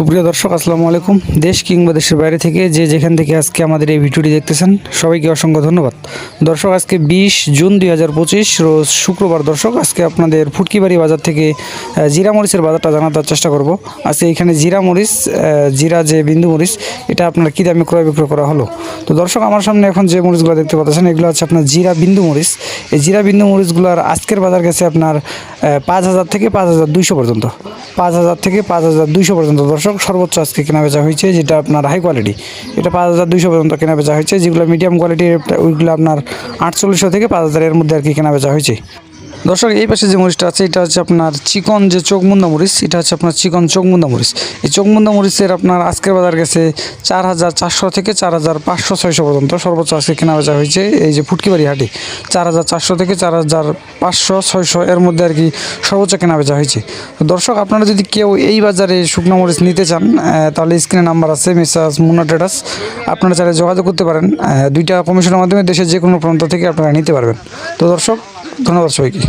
সুপ্রিয় দর্শক, আসসালামু আলাইকুম। দেশ কিংবা দেশের বাইরে থেকে যে যেখান থেকে আজকে আমাদের এই ভিডিওটি দেখতেছেন, সবাইকে অসংখ্য ধন্যবাদ। দর্শক, আজকে বিশ জুন দুই হাজার পঁচিশ, রোজ শুক্রবার। দর্শক, আজকে আপনাদের ফুটকিবাড়ি বাজার থেকে জিরা মরিচের বাজারটা জানার চেষ্টা করব। আজকে এখানে জিরা মরিচ জিরা যে বিন্দু মরিচ, এটা আপনার কী দামে ক্রয় বিক্রয় করা হলো? তো দর্শক, আমার সামনে এখন যে মরিচগুলো দেখতে পাচ্ছেন, এগুলো হচ্ছে আপনার জিরা বিন্দু মরিচ। এই জিরা বিন্দু মরিচগুলোর আজকের বাজার গেছে আপনার পাঁচ হাজার থেকে পাঁচ হাজার দুইশো পর্যন্ত। পাঁচ হাজার থেকে পাঁচ হাজার দুইশো পর্যন্ত। দর্শক, সর্বোচ্চ আজকে কেনা বেচা হয়েছে যেটা আপনার হাই কোয়ালিটি এটা পাঁচ হাজার দুইশো পর্যন্ত কেনা বেচা হয়েছে, যেগুলো মিডিয়াম কোয়ালিটির ওইগুলো আপনার আটচল্লিশশো থেকে পাঁচ হাজারের মধ্যে আর কি কেনা বেচা হয়েছে। দর্শক, এই পাশে যে মরিচটা আছে, এটা হচ্ছে আপনার চিকন যে চোখমুন্দা মরিচ, এটা হচ্ছে আপনার চিকন চোখমুন্দা মরিচ। এই চোখমুন্দা মরিচের আপনার আজকের বাজার গেছে চার হাজার চারশো থেকে চার হাজার পাঁচশো ছয়শো পর্যন্ত। সর্বোচ্চ আজকে কেনা বেচা হয়েছে এই যে ফুটকিবাড়ি হাটে। চার হাজার চারশো থেকে চার হাজার পাঁচশো ছয়শো এর মধ্যে আর কি সর্বোচ্চ কেনা বেচা হয়েছে। তো দর্শক, আপনারা যদি কেউ এই বাজারে শুকনো মরিচ নিতে চান তাহলে স্ক্রিনে নাম্বার আছে, মিসাস মুন্না ট্রেডার্স। আপনারা চাইলে যোগাযোগ করতে পারেন। দুইটা কমিশনের মাধ্যমে দেশের যে কোনো প্রান্ত থেকে আপনারা নিতে পারবেন। তো দর্শক ধন্যবাদ সবাইকে